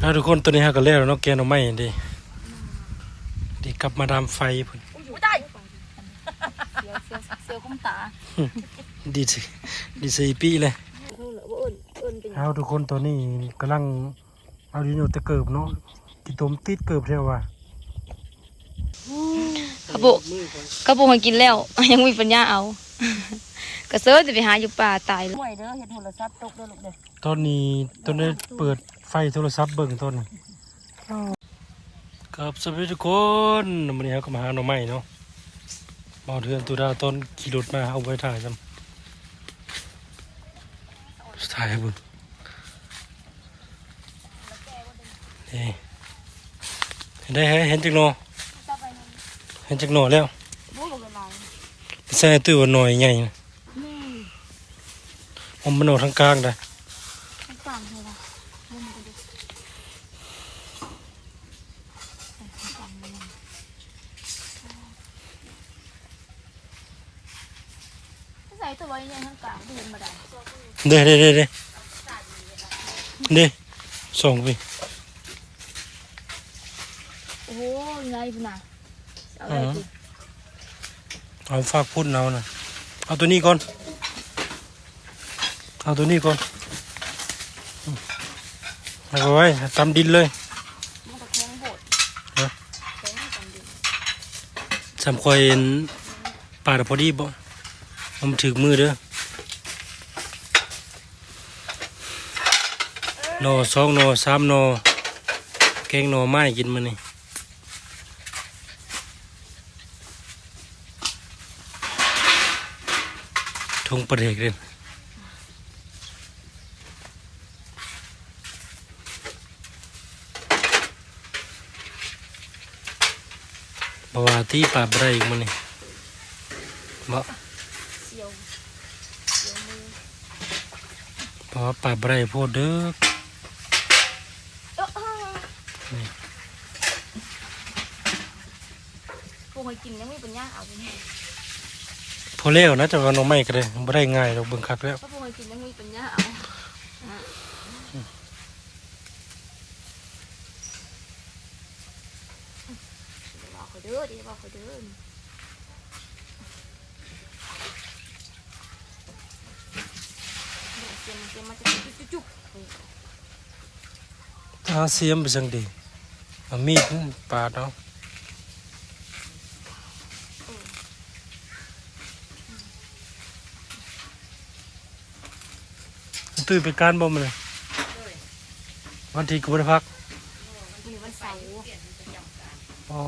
เอาทุกคนตัวนี้ฮะก็เล่แล้วเนาะแกนเอาไม่ดิดีกลับมาดามไฟพุ่นอุ้ยได้เสียวเสียวเสียวคุ้มตาดีสิดีสิปีเลยเออเหรอว่าเอิญเอิญเป็นเอาทุกคนตัวนี้กำลังเอาดินอยู่ตะเกิบเนาะกินตมติดเกิบเท่าว่ะกระปุกกระปุกให้กินแล้ว ยังมีปัญญาเอากระเซิร์จะไปหาอยู่ป่าตายเลยห่วยเด้อเห็ดโทรศัพท์ตกเด้อลูกเด้อตอนนี้ตอนนี้เปิด ไฟโทรศัพท์เบิ่งต้นครับสวัสดีทุกคนวันนี้เราก็มาหาหน่อไม้เนาะมาเอาเทือนตัวดาวต้นขี่รถมาเอาไว้ถ่ายจำถ่ายให้เบิ่งนี่เห็นได้เห็นจักหนอเห็นจักหนอแล้วบู๊ลงละลายใส่ตู้ว่าหน่อยใหญ่นะผมมันออกทางกลางได้ มันต่างเลยว่ะเล่นกันดิใส่ตัวไว้ยังข้างกลางดูมาได้ เด้เด้เด้เด้เด้ส่งไปโอ้โหไงพุ่นน่ะเอาได้สิเอาฝากพุ่นเอานะเอาตัวนี้ก่อนเอาตัวนี้ก่อนอืมเอาไปไว้ตำดินเลยมันก็แข็งโหดฮะแข็งกันดิสำคอยเห็นป่าดพอดีบ่เอามันถึกมือเด้อ หนอสองหนอสามหนอแกงหนอไม้กินมานี่ทงประเดกเลยบว่าที่ป่าบไรอีกมันนี่บ่เสียวเสียวมือเพราะว่าป่าบไรโพดเด้อเอ้ออ้าพว กมันกินยังไม่เป็นย่างเอาไปเนี่ยพอแล้วนะจะเอาหน้องไม้ก็ได้บ่ได้ง่ายดอกเบิ่งคักแล้ว ถ้าพวกมันกินยังไม่เป็นย่างเอาอะเดี๋ยวบอกเขาเด้อเดี๋ยวบอกเขาเด้อเดี๋ยวเสียมเสียมมันจะจุ๊บจุ๊บจุ๊บเออถ้าเสียมไปจังดีเอามีดปาดเอา ตื้อไปการบ่มันเลยวันที่กูได้พักวันนี้วันเสาร์อ๋อ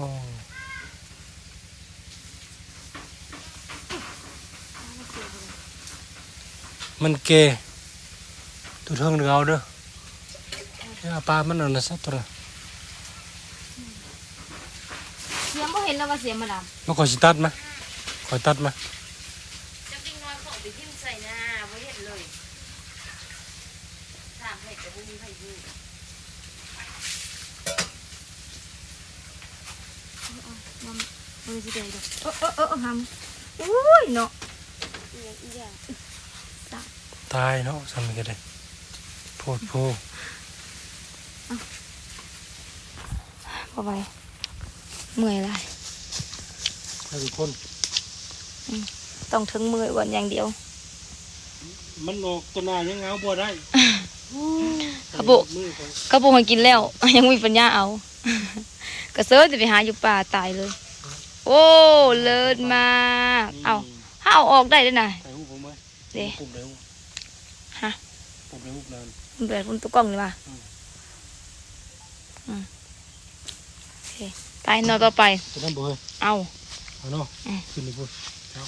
มันเกตัวเทิงเดือเอาเด้อเนี่ยปลามันเอันนั้นซะตัวเสียมก็เห็นแล้วว่าเสียมมาดามมาขอสิตัดมาขอตัดมา จะกินนอนของไปทิ่มใส่หน้าไว้เห็นเลย ถามให้แต่บุ้มีใครดูมันมันจะได้ดอกเออเออเออเออทำอุ้ยเนาะตายเนาะสำนึกก็ได้โพดโพพอไปเมื่อยไรให้ทุกคนต้องถึงมือก่อนอย่างเดียว มันออกตัวนายังเอาบ่ได้ กระปุกมือของกระปุกให้กินแล้ว ยังมีปัญญาเอา กระเซิร์จะไปหาอยู่ป่าตายเลย โอ้ เลิศมาก เอาถ้าเอาออกได้ด้วยนะถ่ายรูปผมไหมเด้ปุ่มได้รูปฮะปุ่มได้รูปนานมันเปิดคุณตัวกล้องเลยว่ะอืมอืมโอเคไปนอนต่อไปจะนั่นบ่เฮ้ยเอาเอาเนาะอืมขึ้นดิพุ่นเอา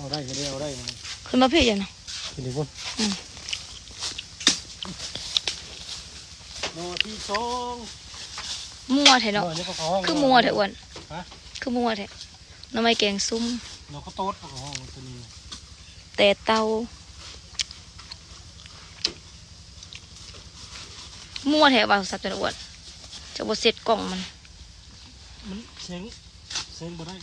เอาได้ก็ได้เอาได้นะขึ้นมาพี่อย่านะขึ้นดิพุ่น อืม หนอที่สองมัวเถอะหนอเนาะนี่ก็เข้าห้อง คือมัวเถอะอ้วนฮะ คือมัวเถอะน้ำไม้แกงซุ้มหนอก็โต๊ดเข้าห้องตัวนี้แต่เตามัวแถวว่าสัตว์ตัวอ้วนจะบ่เสร็จกล่องมัน มันเสียงเสียงบ่ได้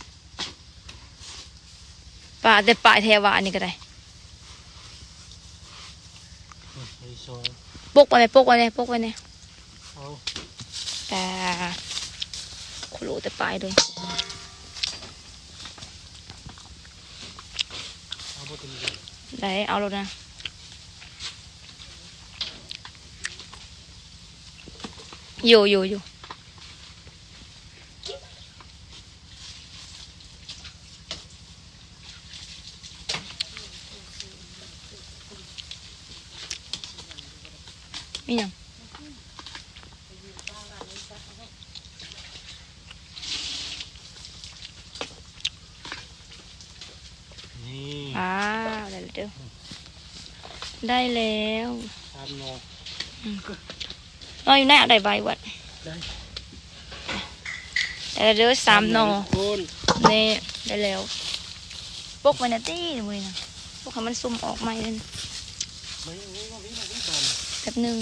ป่าแต่ป่าแถวว่าอันนี้ก็ได้ หนอที่สองปกไว้ไหมปกไว้เนี่ยปกไว้เนี่ยหเอา แต่คุณรู้แต่ปลายเลยเอาบ่ตัวนี้ได้เอาแล้วนะอยู่อยู่อยู่มีหยัง นี่ อ้าวได้แล้วเด้อได้แล้ว ตามโน เราอยู่ไหนเอาได้ใบวัดได้ได้แล้วเด้อสามหนอคนนี่ได้แล้วปกไว้นะตี้มือนะปกให้มันซุ่มออกใหม่เลยไม่ไม่ว่าวิ่งมาวิ่งตามแป๊บหนึง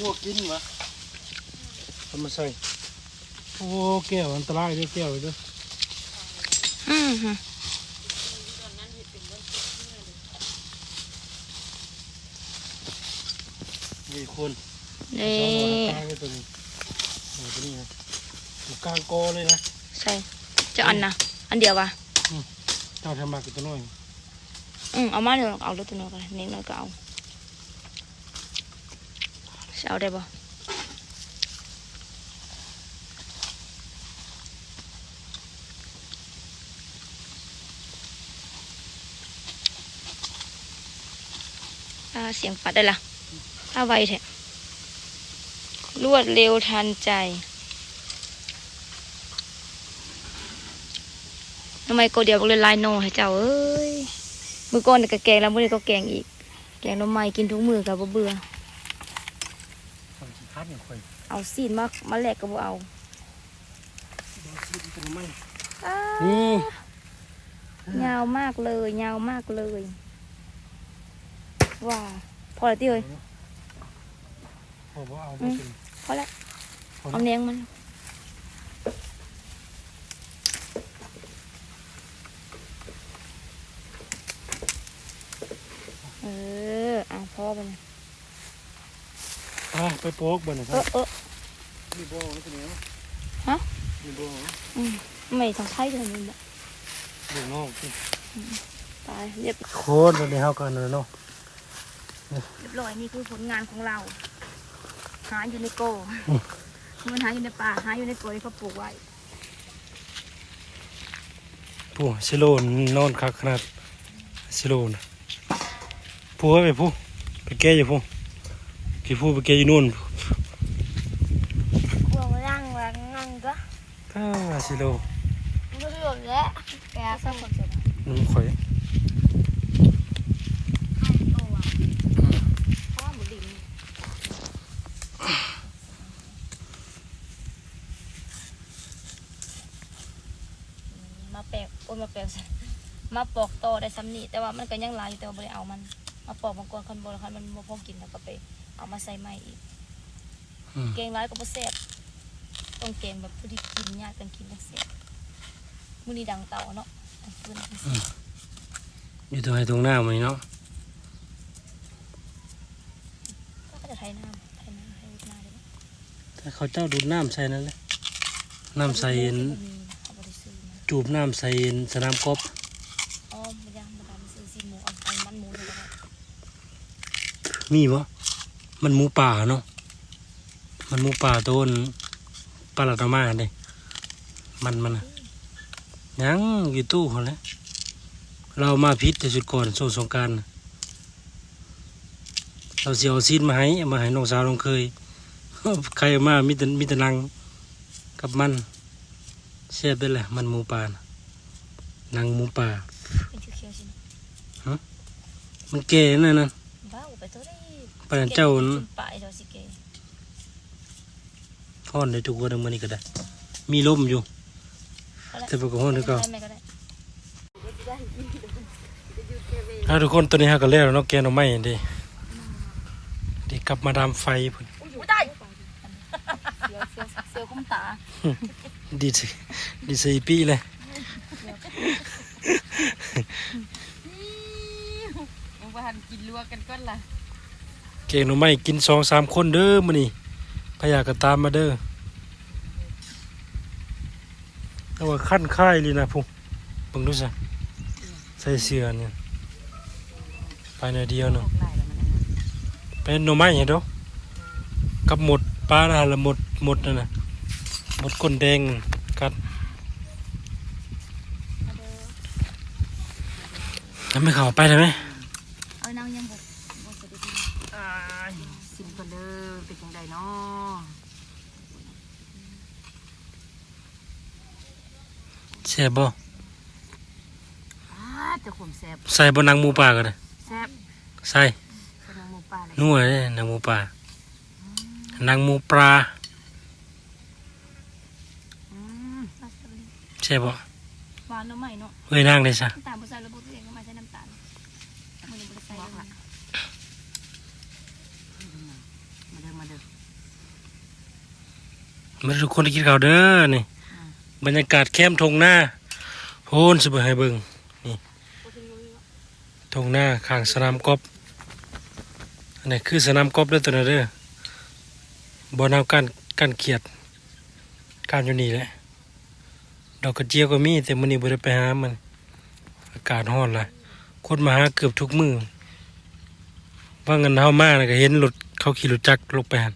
งัวกินวะทำมาใส่โอ้แก้วอันตรายเด้วยแก้วเด้วยอืม นี่คนนี่สองหัวกลางเลยตัวนี้โอ้ตัวนี้นะอยู่กลางกอเลยนะใส่เจะอันนะอันเดียววะเจ้าทำมากับตัวน้อยอืมเอามาเดี๋ยวเอารถตัวน้อยก็ได้เน้นน้อยก็เอาจะเอาได้บ่อ่าเสียงปัดได้ละ เอาไวแท้รวดเร็วทันใจทำไมโกเดียวบอกเลยลายโนให้เจ้าเอ้ยมือก่อนนี่ก็แกงแล้วมื้อนี้ก็แกงอีก แกงหน้ำไม้กินทุกมือกับบ่เบื่อคนสิคัดอย่างค่อยเอาซีนมามาแลกก็บ่เอาบางทีตัวไม่อ้านี่ยาวมากเลยยาวมากเลยว้าพอแล้วติเอ้ย พอบ่เอาอืไม่มเป็นพอแล้วพอเอาแล้วเนียงมันเออเอาพอไปนะอะไปโป๊กบ่นะคเอรัอบเออมีบ่แล้วตัวนี้ฮะมีบ่อืมไม่ต้องใช้เลยนี่บ่เดี๋ยวนอกสิตายเรียบโคตรวันนี้เฮากันเนาะเรียบร้อยนี่คือผลงานของเรา หาอยู่ในโกมันหาอยู่ในป่าหาอยู่ในโกที่เขาปลูกไว้ผู้สิโลนนอนคักขนาดสิโลนะผู้ไปผู้ไปแก้อยู่ผู้พี่ผู้ไปแก้อยู่นู่นวงล่างล่างนั่งก็ถ้าสิโลไม่หล่นแล้วแกสักคนเสร็จนุ่มข่อย ตัว พ่อหมูดินมาแปลกโอ้ยมาแปลกซะ มาปอกต่อได้ซ้ำนี่แต่ว่ามันก็ยังหลายอยู่แต่ว่าบ่ได้เอามัน มาปอกบางกอนคันบ่คันมันบ่พอกินแล้วก็ไป เอามาใส่ใหม่อีก อืมแกงร้ายก็บ่แซ่บต้องแกงแบบผู้ที่กินญาติกันกินจังแซ่บมื้อนี้ดังเตาเนาะดังฟืนจังซี่อยู่ตรงไหนตรงหน้ามันเนาะก็จะไทยน้ำไทยน้ำไทยนาได้ไหมถ้าเขาเจ้าดูดน้ำใส่นั่นแหละน้ำใส่บ่มีเอาบ่ได้ซื้อมา จูบน้ำใส่สนามกบอ๋อบ่ยังบ่ได้ซื้อซีนหมูเอาเอามันหมูเลยก็ได้ มีบ่มันหมูป่าเนาะมันหมูป่าต้นปลาหลัดเอามาเด้มันมันน่ะยังอยู่ตู้เขาแหล้วเรามาพิษแต่สุดก่อนโซสงกรารเราเสียเอาซีดมาให้เอามาให้น้องสาวน้องเคยใครเอามามีแต่มีแต่นังกับมันเสียบได้แหละมันหมูป่าน่ะนังหมูป่าเป็นเขียวๆสินะมันแก่นั่นน่ะบ้าอุไปตัวได้ ปานเจ้ากิน่ะนปลายเดี๋ยวสิเกฮ้อนได้ทุกวันมื้อนี้ก็ได้ มีลมอยู่เอาละแต่ปกตินี่ก็ได้ไหมก็ได้ถ้าทุกคนตัวนี้ฮะก็เล่แล้วเนาะแกงหน่อไม้เดิเด็กกลับมาดามไฟพุ่นอุ้ยตายเสียวเสียวเสียวคุ้มตาดีสิดีสิปีเลยยังบ่ทันกินลวกกันก่อนล่ะเก่งหนูไม่กินสองสามคนเด้อมื้อนี้พยากก็ตามมาเด้อแต่ว่าขั้นค่ายเลยนะพุงเบิ่งดูซะใส่เสื้อเนี่ยไปหน่อยเดียวเนาะหลายแล้วมันนะเป็นหน่อไม้เห็นดอกกับหมดปลาน่ะละหมดหมดนั่นน่ะหมดก้นแดงกัดแล้วไม่เข้าไปได้ไหม เอานางยังบ่บ่สะดุด ซิมก่อนเด้อเป็นจังไดเนาะ แซ่บบ่อ้าเจะขมแซ่บใส่บ่นางหมูป่าก็ได้แซ่บใส่กำลังหมูปลาเลยนัวเด้นางหมูป่านางหมูปลาอืมใช่บ่หวานเนาะใหม่เนาะเอ้ยนางได้ซะน้ำตาลบ่ใส่ระบบตัวเองก็มาใช้น้ำตาลมันยังบ่ได้ใส่บอกเลละยมาเด้อมาเด้อมาทุกคนได้กินข้าวเด้อนี่ บรรยากาศแคมทงหน้าโพนสบิ่งให้เบิงนี่ทงหน้าข้างสนามกอล์ฟอันนี้คือสนามกอล์ฟเด้อตัวนั้นเด้อบ่นาวกันกันเขียดการอยู่นี่แหละดอกกระเจียวก็มีแต่มื้อนี้บ่ได้ไปหามันอากาศร้อนหลายคนมาหาเกือบทุกมือว่างันเฮามาน่ะก็เห็นรถเขาขี่รถจักรลงไปหัน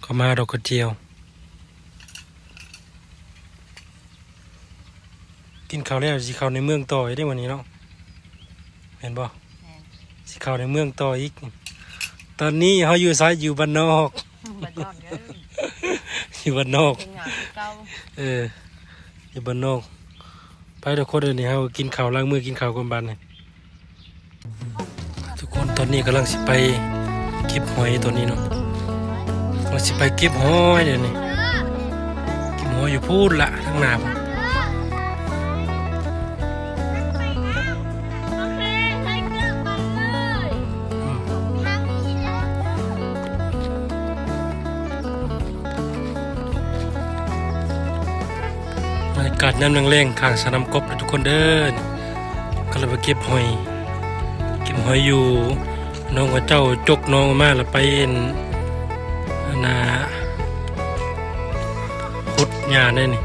เขามาดอกกระเจียว กินข้าวแล้วสิเข้าในเมืองต่ออีกได้วันนี้เนาะเห็นบ่แม่นสิเข้าในเมืองต่ออีก ตอนนี้เขาอยู่ซ้ายอยู่บ้านนอกบัดยอดเด้ออยู่บ้านนอกเป็นงานคือเก่าเอออยู่บ้านนอก ไปทุกคนเดี๋ยวนี้เขากินข้าวล้างมือกินข้าวกันบ้านนี่ทุกคนตอนนี้กำลังสิไปเก็บหอยตัวนี้เนาะกำลังสิไปเก็บหอยเดี๋ยวนี้เก็บหอยอยู่พูดละทั้งหนาพุ่น บรรยากาศน้ำแรงๆข้างสนามกบเลยทุกคนเดินก็เลยไปเก็บหอย เก็บหอยอยู่ น้องกับเจ้าจกน้องมาแล้วไปเอ็นนาพุดหญ้าได้นี่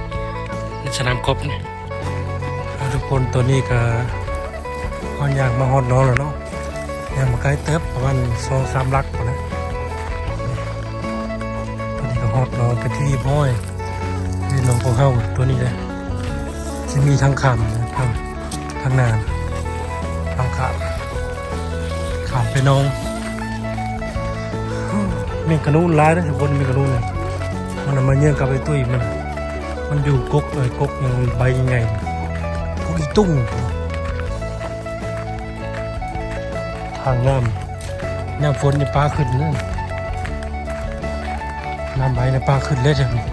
ในสนามกบนี่ทุกคนตัวนี้ก็ฮอนอยากมาฮอดน้องแล้วเนาะอยากมาใกล้เติบประมาณสองสามลักพอนะตัวนี้ก็ฮอดน้องไปที่พ่อยนี่น้องของเฮาตัวนี้เลย จะมีทั้งคำนะครับทั้งนานทั้งขาขามไปน้องมีกระนุ่นร้ายนะทุกคนมีกระนุ่นเนี่ยมันมาเยื่อกับไอ้ตุ้ยมัน มันอยู่กกเอ้ยกกยังใบยังไงกกอีตุ้งทางน้ำน้ำฝนนี่ปลาขึ้นเลยน้ำใบนี่ปลาขึ้นเลยจ้ะ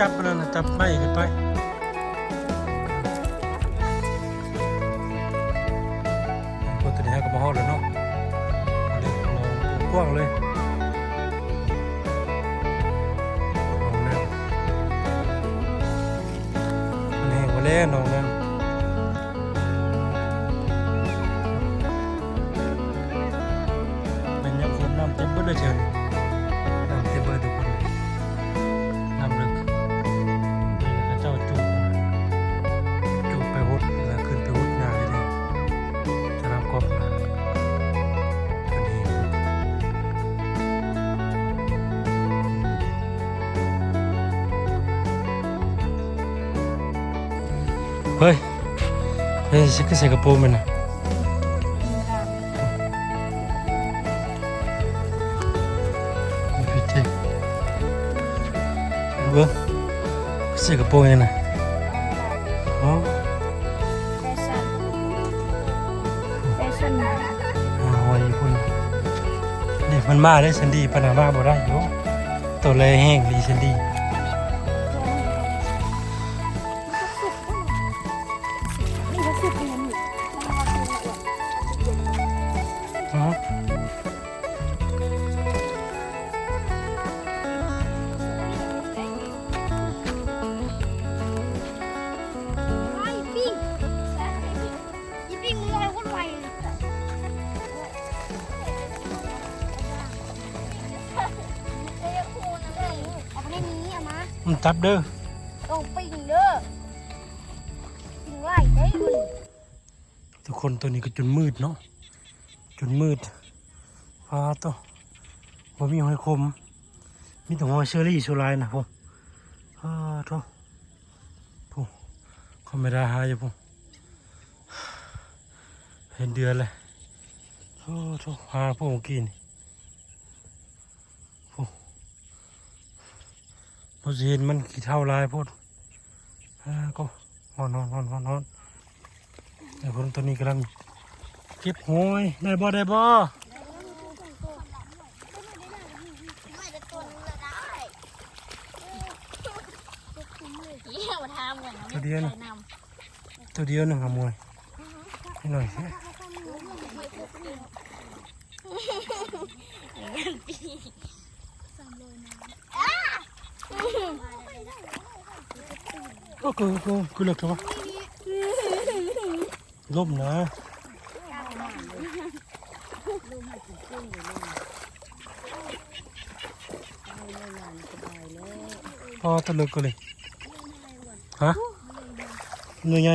จับมันนะจับไปกันไป เฮ้ยเฮ้ยฉันก็ใส่กระโปรงมันอะพี่เจ๊เบิ้งใส่กระโปรงยังไงอ๋อมันมาได้ฉันดีปนามาบ่ได้อยตัวเลยแห้งดีฉันดี งมึงลอยคนไวเลยเอาไปในนี้เอามามันจับเด้อต้องปิ้งเด้อปิ้งไล่ได้เลยทุกคนตัวนี้ก็จนมืดเนาะจนมืดฟ้าตัวบ่มีหอยคม มีแต่หอยเชอรี่โซลายนะพ่ออ้าโทพ่เขาไม่ได้หาอยู่พ่อ เห็นเดือนเลยโอ้โทหาพวกกี้นี่พ่อพอสิเห็นมันขี้เท่าลายพ่ออ่าก็ฮอนฮอนฮอนฮอนฮอนไอ้คนตัวนี้กำลังเก็บหอยได้บ่ได้บ่ตัวเดียวตัวเดียวหนึ่งขโมย ให้หน่อยสิก็คือก็คือเลือกเถอะวะล่มนะพอตะลึกก็เลยฮะหน่วยใหญ่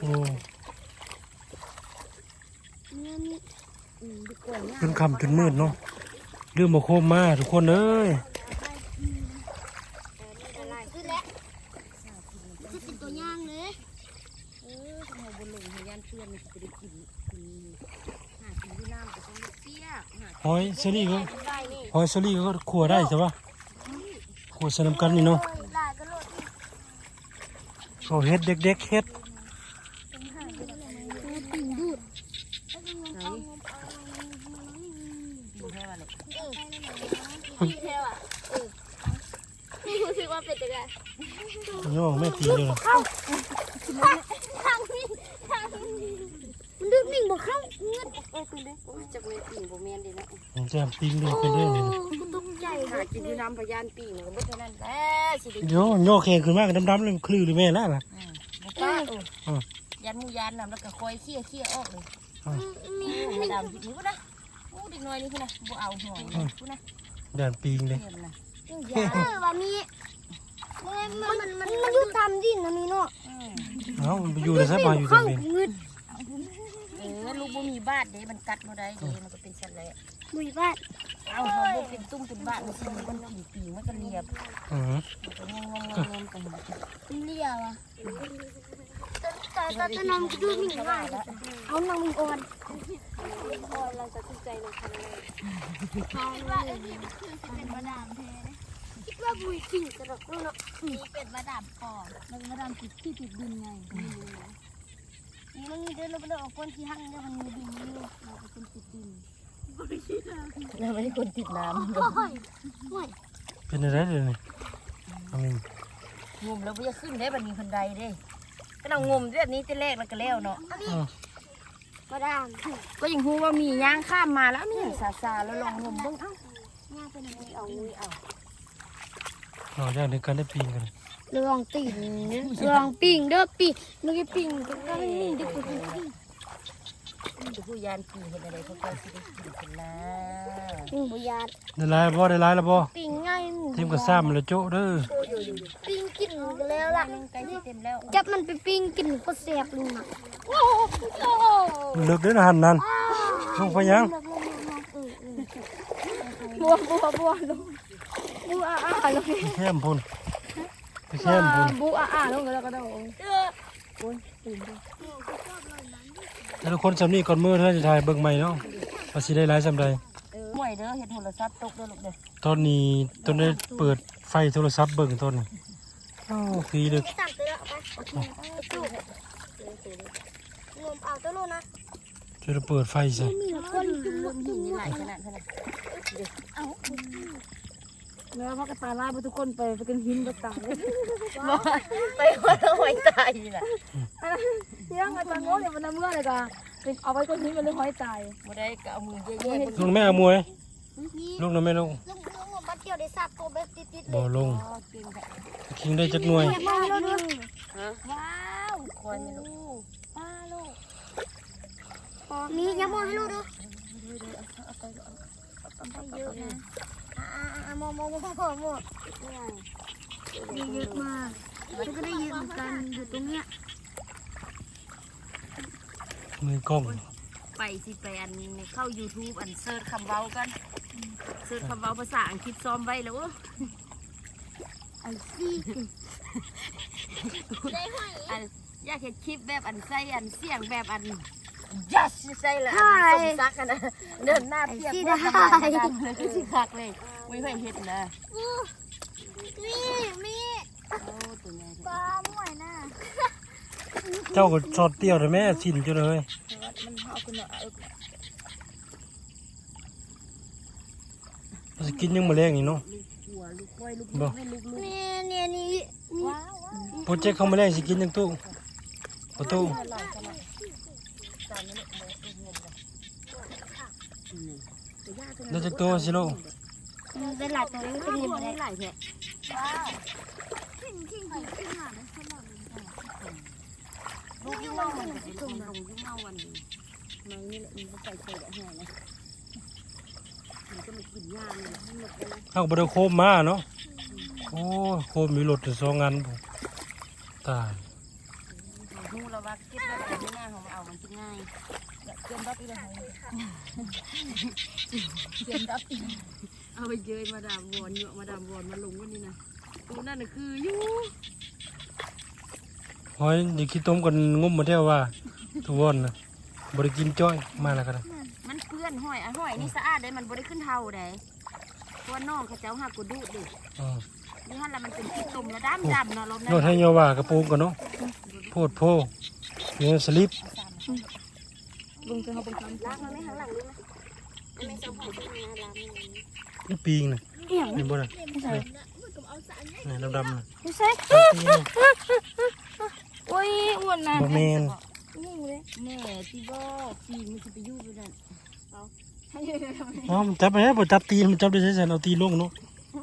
โอ้จน คำจนมืดเนาะเรื่องมาโคมมาทุกคนเอ้ยขึ้นแล้วจะเป็นตัวย่างเลยหอยเซรี่ก็หอยเซรี่ก็ขัวได้ใช่ปะขัวใส่น้ำกันนี่เนาะได้ก็โลดเขาเฮ็ดเด็กๆเฮ็ด ปิ่งดูด รู้สึกว่าเป็นยังไง โย่แม่ตีเลยนะทางนี้ทางนี้มันดึกนิ่งบ่เข้าเงือดเออคุณเด้โอ้ยจะเป็นปีบ่แม่นเด้นะผมจะตีนเลยเป็นเรื่องนี้นะกูตกใจหากินอยู่น้ำพยานปีนี่ก็บ่เท่านั้นแหละสิโยโยแข็งขึ้นมากดำๆเลยคลื่นเลยแม่แล้วล่ะบ่กล้าเออยันมูยานนำแล้วก็คอยเคี่ยเคี่ยออกเลยมีไม่ดำนี่พุ่นนะโอ้เด็กน้อยนี่พุ่นนะบ่เอาหน่อยพุ่นนะแดนปีงเลยเนี่ยมันนะเออว่ามี มันมันมันมันอยู่ตามดินนะมีเนาะอืมเอ้ามันไปอยู่ในสบายอยู่ตรงนี้เงืดเออลูกบ่มีบาดเด้มันกัดบ่ได้เด้มันก็เป็นสัตว์แหละบุยบ้านเอาเฮาบ่เป็นตุ้มเป็นบาดมันสิมันปีปีมันก็เรียบอือมันก็งงงงงกันหมดเรียวอะแต่แต่แต่น้องดูนิ่งง่ายเอาน้องมีอ่อนอ่อนเราจะตั้งใจลงคันเลยคิดว่าเออนี่มันคือจะเป็นมาดามแท้คิด ว่าบุยขิงกระดกเนาะนี่เป็นมาดามปอบแล้วมาดามติดที่ติดดินไงนี่มันมีเดินลงไปเดินออกก้นที่หั่งเนี่ยมันมีดินอยู่เราเป็นคนติดดินแล้วไม่ได้คนติดน้โอ้ยโอ้ยเป็นอะไรเดี๋ยวนี้อามินำงมแล้วบ่จะขึ้นได้บัดนี้คนใดเด้ก็เอางมแบบนี้แต่แรกแล้วก็แล้วเนาะอ้าวมาดามก็ยังฮู้ว่ามีย่างข้ามมาแล้วมีซาซาแล้วลองงมเบิ่งเอ้าย่าเป็นอะไรเอาอุ้ยเอา เราอยากในการได้ปีงกันลองตีนลองปิ่งเด้อปิ่งนึกปิ่งก็ให้นิ่งดิกูปิ่งจะผู้ยานปีเห็นอะไรเขาก็สิได้กินกันนะปิ่งบุญาดได้หลายบ่ได้หลายแล้วบ่ปิ่งง่ายทีมก็ซ้ำแล้วโจ้เด้อปิ่งกินแล้วล่ะใกล้สิเต็มแล้วจับมันไปปิ่งกินก็แซ่บเลยนะโอ้โหเลิกเด้อนะหันนั่นลงไปยังบัวบัวบัวลง บัวอ่าลงไปแคมพุ่นไปแคมพุ่นบัวอ่าลงแล้วก็ได้แต่ทุกคนสำนีก่อนมือเธอจะถ่ายเบิ่งใหม่เนาะว่าสิได้หลายสำใดห่วยเด้อเห็ดโทรศัพท์ตกเด้อลูกเด้อตอนนี้ตอนได้เปิดไฟโทรศัพท์เบิ่งต้นนี่โอ้ฟรีเลยไม่สั่งเตือไปจุกงมเอาตัวโลนะโอเคจะได้เปิดไฟใส่มีคนจุ่มเริ่มหินนี่หลายขนาดขนาดเนื้อพักกระตายลายไปทุกคนไปไปกินหินไปตายบอกไปว่าหอยตายนี่แหละเที่ยงอาจารย์โง่เนี่ยมันน้ำเมื่อเลยก็เป็นเอาไว้ก้นหินมันเลยห้อยตายบ่ได้ก็เอามือแย่ๆบนลงแม่เอามวยนี่ลงนะแม่ลงลุงลุงมาเกี่ยวได้สับตัวแบบติดๆเลบ่ยลงอ๋อเก่งแท้คิงได้จักหน่วยมาแล้วดูว้าวคอยไม่รู้ป้าลูกมียังมองให้ลูกดูเยอะนะ อ่ามอมอมอมอมอมีเยอะมากฉันก็ได้เยินเหมือนกันอยู่ตรงเนี้ยมือกล้องไปสิไปอันเข้า YouTube อันเซิร์ชคำเว้ากันเซิร์ชคำเว้าภาษาอังกฤษซ้อมไว้แล้วไอซี่อันอยากเห็นคลิปแบบอันใส่อันเสียงแบบอัน yes ใส่ละอันสมซักกันนะเดินหน้าเปียกเพื่อนกันดังเลยสิคักเลย ไม่เคยเห็นนะมีมีโอ้ตัวใหญ่ปลาหมวยน่ะเจ้าก็ชอดเตี้ยวเลยแม่ชินจุเลยมันเอาขึ้นมาเอามันสิกินยังมาแรงนี่เนาะหัวลูกควายลูกบ่ไม่ลูกลูกเนี่ยเนี่ยนี่มีว้าวว้าวโปรเจกต์เขามาแรงสิกินยังตู้ประตูอร่อยขนาดจานนี้เนี่ยโมตุ้มเงินเลยอืมแต่ย่าตัวแล้วจักตัวสิโล มันเป็นหลายตัวเลยเป็นเงินตัวเลนี้ยหลายแท้ลูกยิ่งเมามันจะเป็นลงยิ่งเมาวันนี้มันนี่แหละมันก็ใส่เศษอะแห้งนะมันก็มากินหญ้านี่แหละให้หมดเลยนะเอาบ่ได้โคมมาเนาะโอ้ยโคมมีรถถึงสองอันผมตายหูเราว่าเก็บได้แต่ไม่ง่ายของมันเอามันกินง่ายอย่าเกินรับอีกแล้วเกินรับอีก เอาไปเยยมาดามวอนเยอะมาดามวอนมาลงวันนี้นะตัวนั่นน่ะคืออยู่หอยเดี๋ยวคิดต้มกันงมมาเที่ยวว่าทุกวันนะบริกินจ้อยมาแล้วกันนะมันเปื้อนห้อยอะห้อยนี่สะอาดเลยมันบริขึ้นเท่าใดเพราะว่าน้องเขาเจ้าหักกูดูดดิอืมนี่ฮะแล้วมันเป็นขี้ตุ่มแล้วดำดำเนาะลมโนดให้โยว่ากระโปรงกันเนาะโพดโพเนี่ยสลิปลุงจะเอาไปทำล้างมันไม่ข้างหลังด้วยนะไม่ใช่หอยที่มีนะล้างมัน นี่ปีงนะเอี่ยงนี่บ่น่ะนี่ดำดำๆน่ะไม่ใช่ปีงน่ะโอ้ยอ้วนนะบ่แมนนี่เลยแม่ที่บอกที่มันจะไปอยู่ด้วยนั่นอ๋อมันจับไปแล้วบ่จับตีนมันจับได้ใช่ไหมเอาตีนลงเนาะโอ้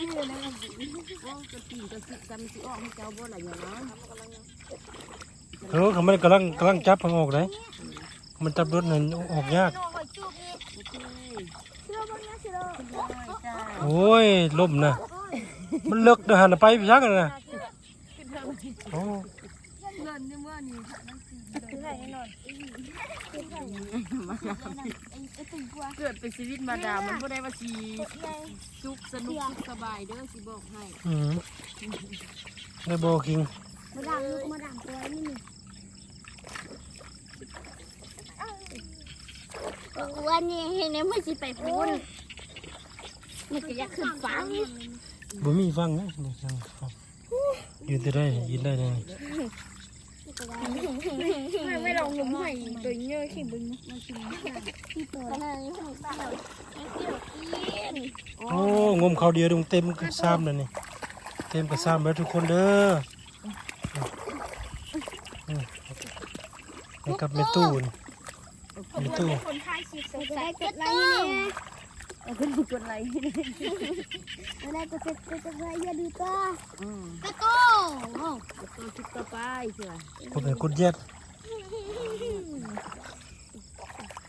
กระตีกระสิกำสิออกให้เจ้าบ่อะไรอย่างนั้นเออเขาไม่ได้กำลังกำลังจับมันออกเลยมันจับรถนั่นออกยาก โอ้ยล่มนะมันเลิกนะหันไปพี่ชักกันนะโอ้เงินนี่เมื่อนี้เกิดเป็นชีวิตมาดามมันบ่ได้ว่าชีสุขสนุกสุขสบายเด้อสิบอกให้อืมได้โบคิงมาดามลูกมาดามตัวนี่นี่วันนี้เห็นไหมมันจะไปพูนมั นก็อยากขึ้นฟ้าบ่มีฟังนะนี่ฟังฟังยืนได้ได้ยินได้เลยไม่ไม่ลองหนุ่มหอยตัวเงี้ยขี้บึงขนาดนี้ผมเปล่าไม่เกี่ยวกินโอ้งมเขาเดียวดงเต็มกระซ้ำเลยนี่ เต็มกระซ้ำแล้วทุกคนเด้ออืมนี่กับเมตู้นี่เมตู้คนไทยสิสนใจกดไลค์ นี่เอาขึ้นกดไลค์ไม่ได้กดกดกดไลค์อย่าดูก็อืมกระโต้ก็ตัวชุดต่อไปเชื่อกดไหนกดเย็ด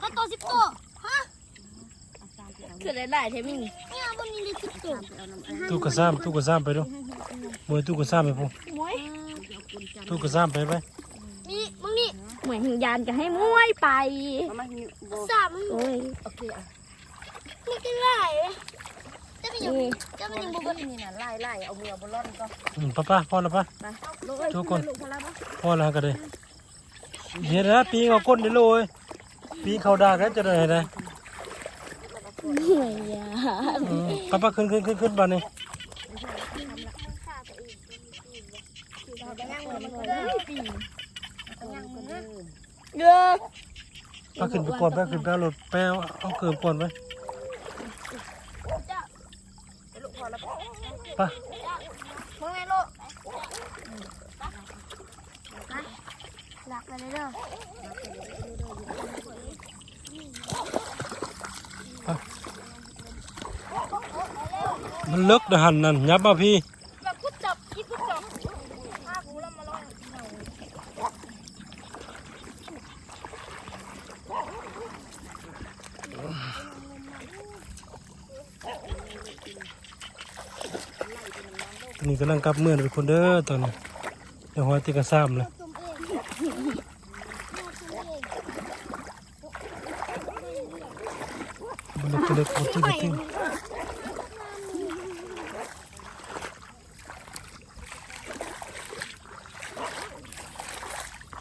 กระโต้สิบตัวฮะคือหลายๆเทมิงเนี่ยบนนี้เลยสิบตัวตู้กระซ้ำตู้กระซ้ำไปดูมวยตู้กระซ้ำไปพงมวยตู้กระซ้ำไปไปนี่มึงนี่เหมือนหิงยานจะให้มวยไปเอามาหิวโบสามมึงโอ้ยโอเคอะ นี่ก็ไล่จะเป็นยังจะเป็นยังบุบนี่น่ะไล่ไล่เอามือเอาบอลลอนก็อืมป้าป้าพอแล้วป้าไปลูกเอ้ยทุกคนลูกพอแล้วปะพอแล้วก็ได้เห็นนะปีเขาก้นได้เลยปีเขาดากแล้วจะได้ไงเหนื่อยยาอืมป้าป้าขึ้นขึ้นขึ้นขึ้นบ้านนี่เยอะเอาขึ้นไปก่อนไปขึ้นไปเอารถไปเอาเอาเกิบก่อนไปไปมึงไงลูกหลักไปเลยเด้อมันเลิกนะหันนั่นยับมาพี่ แบบพุดจับคิดพุดจับถ้ากูแล้วมาลอง ตอ นนี้กำลังกลับเมื่อนไปคนเด้อตอนนี้เดี๋ยวหอยติกระซ้ำเลยจุ่มเองจุ่มเองมันเล็กเล็กหมดที่กระติ้ง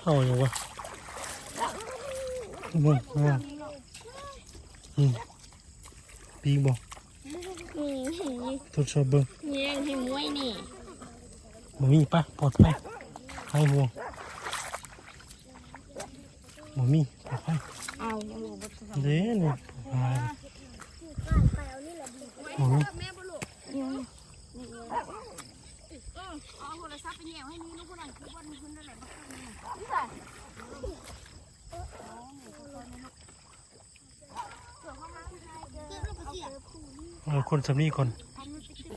เอาอย่างวะมึงมึงอืมปีกบอกนี่นี่ทดสอบเบิ้งนี่ยังให้ มวยนี่บ่มีปะปลอดภัยให้ห่วงบ่มีปลอดภัยเอายังบอกว่าจะเด้นี่ปลอดภัยบ่มีแม่บุลุเอาโทรศัพท์ไปแย่ให้นี่ลูกคนนั้นคือวันคุณนั่นแหละมาขึ้นนี่เอาคนสำนีก่อน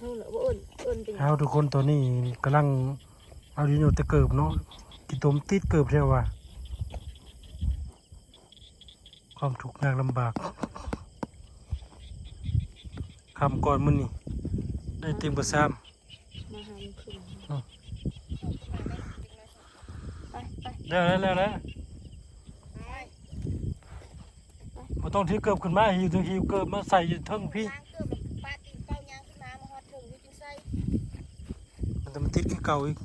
เออเหรอว่าอ้นอ้น เอาทุกคนตัวนี้กำลังเอาดินอยู่ตะเกิบเนาะกินตมติดเกิบเท่าว่าความทุกข์ยากลำบากคำก่อนมันนี่ได้เต็มกระซ้มาหามันขึ้นไปไปำแล้วแล้วแล้วแล้วบ่ต้องที่เกิบขึ้นมาหิวถึงหิวเกิบมาใส่อยู่เทิงพี่ ปลาตีนเป้ายางขึ้นมามาฮอดถึงที่ใส่ มันจะมันติดคือเก่าอีก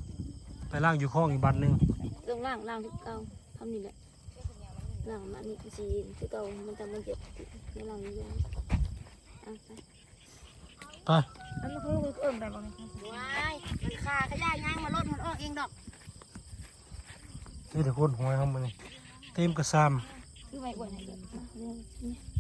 ไปล่างอยู่ห้องอีกบันหนึ่งเรื่องล่างล่างที่เก่าทำนี่แหละล่างมันนี่สีที่เก่ามันจะมันเจ็บในล่างนี้เลยอะไปไปอันนั้นคือเอิ่มได้บ่เนี่ยว้ายมันขาขยายยางมาลดมันออกเองดอกนี่แต่คนหวยเขามันนี่เต็มกระซ้คือไว้อ้วนให้เด็ก